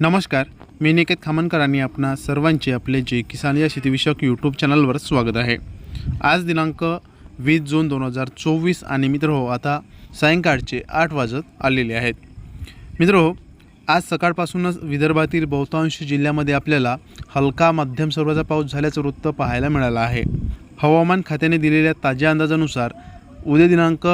नमस्कार मी निकेत खामनकर आणि आपणा सर्वांचे आपले जे किसान या शेतीविषयक यूट्यूब चॅनलवर स्वागत आहे. आज दिनांक वीस जून दोन हजार चोवीस आणि मित्र हो आता सायंकाळचे आठ वाजत आलेले आहेत. मित्र हो आज सकाळपासूनच विदर्भातील बहुतांश जिल्ह्यामध्ये आपल्याला हलका मध्यम स्वरूपाचा पाऊस झाल्याचं वृत्त पाहायला मिळालं आहे. हवामान खात्याने दिलेल्या ताज्या अंदाजानुसार उद्या दिनांक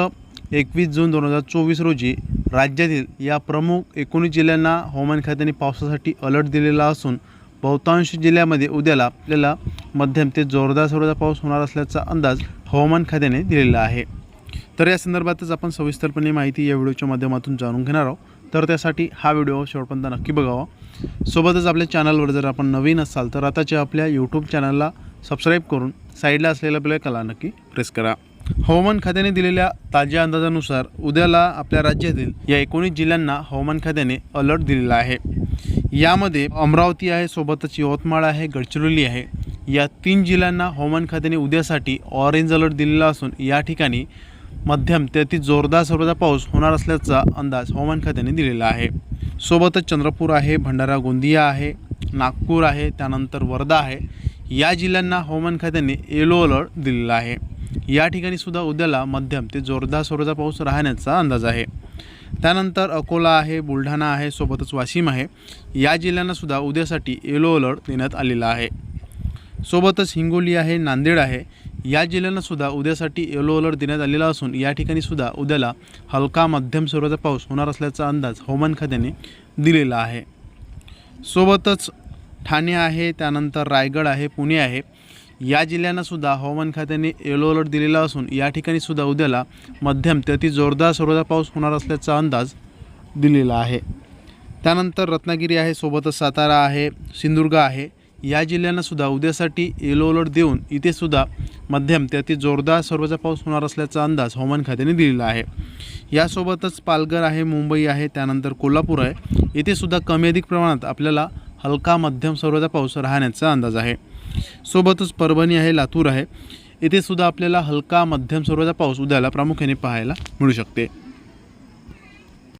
एकवीस जून दोन हजार चोवीस रोजी राज्यातील या प्रमुख एकोणीस जिल्ह्यांना हवामान खात्याने पावसासाठी अलर्ट दिलेला असून बहुतांश जिल्ह्यामध्ये उद्याला आपल्याला मध्यम ते जोरदार स्वरूपाचा पाऊस होणार असल्याचा अंदाज हवामान खात्याने दिलेला आहे. तर या संदर्भातच आपण सविस्तरपणे माहिती या व्हिडिओच्या माध्यमातून जाणून घेणार आहोत. तर त्यासाठी हा व्हिडिओ शेवटपर्यंत नक्की बघावा. सोबतच आपल्या चॅनलवर जर आपण नवीन असाल तर आताच्या आपल्या यूट्यूब चॅनलला सबस्क्राईब करून साईडला असलेल्या कला नक्की प्रेस करा. हवामान खात्याने दिलेल्या ताज्या अंदाजानुसार उद्याला आपल्या राज्यातील या एकोणीस जिल्ह्यांना हवामान खात्याने अलर्ट दिलेला आहे. यामध्ये अमरावती आहे सोबतच यवतमाळ आहे गडचिरोली आहे. या तीन जिल्ह्यांना हवामान खात्याने उद्यासाठी ऑरेंज अलर्ट दिलेला असून या ठिकाणी मध्यम ते अति जोरदार स्वरूपाचा पाऊस होणार असल्याचा अंदाज हवामान खात्याने दिलेला आहे. सोबतच चंद्रपूर आहे भंडारा गोंदिया आहे नागपूर आहे त्यानंतर वर्धा आहे. या जिल्ह्यांना हवामान खात्याने येलो अलर्ट दिलेला आहे. या ठिकाणी सुद्धा उद्याला मध्यम ते जोरदार स्वरूपाचा पाऊस राहण्याचा अंदाज आहे. त्यानंतर अकोला आहे बुलढाणा आहे सोबतच वाशिम आहे. या जिल्ह्यांनासुद्धा उद्यासाठी येलो अलर्ट देण्यात आलेला आहे. सोबतच हिंगोली आहे नांदेड आहे. या जिल्ह्यांनासुद्धा उद्यासाठी येलो अलर्ट देण्यात आलेला असून या ठिकाणी सुद्धा उद्याला हलका मध्यम स्वरूपाचा पाऊस होणार असल्याचा अंदाज हवामान खात्याने दिलेला आहे. सोबतच ठाणे आहे त्यानंतर रायगड आहे पुणे आहे. या जिल्ह्यांना सुद्धा हवामान खात्याने येलो अलर्ट दिलेला असून या ठिकाणी सुद्धा उद्याला मध्यम ते अति जोरदार सर्वदा पाऊस होणार असल्याचा अंदाज दिलेला आहे. त्यानंतर रत्नागिरी आहे सोबतच सातारा आहे सिंधुदुर्ग आहे. या जिल्ह्यांना सुद्धा उद्यासाठी येलो अलर्ट देऊन इथे सुद्धा मध्यम ते अति जोरदार सर्वचा पाऊस होणार असल्याचा अंदाज हवामान खात्याने दिलेला आहे. यासोबतच पालघर आहे मुंबई आहे त्यानंतर कोल्हापूर आहे. येथे सुद्धा कमी अधिक प्रमाणात आपल्याला हलका मध्यम सर्वचा पाऊस राहण्याचा अंदाज आहे. सोबतच परभणी आहे लातूर आहे. येथे सुद्धा आपल्याला हलका मध्यम स्वरूपाचा पाऊस उद्याला प्रामुख्याने पाहायला मिळू शकते.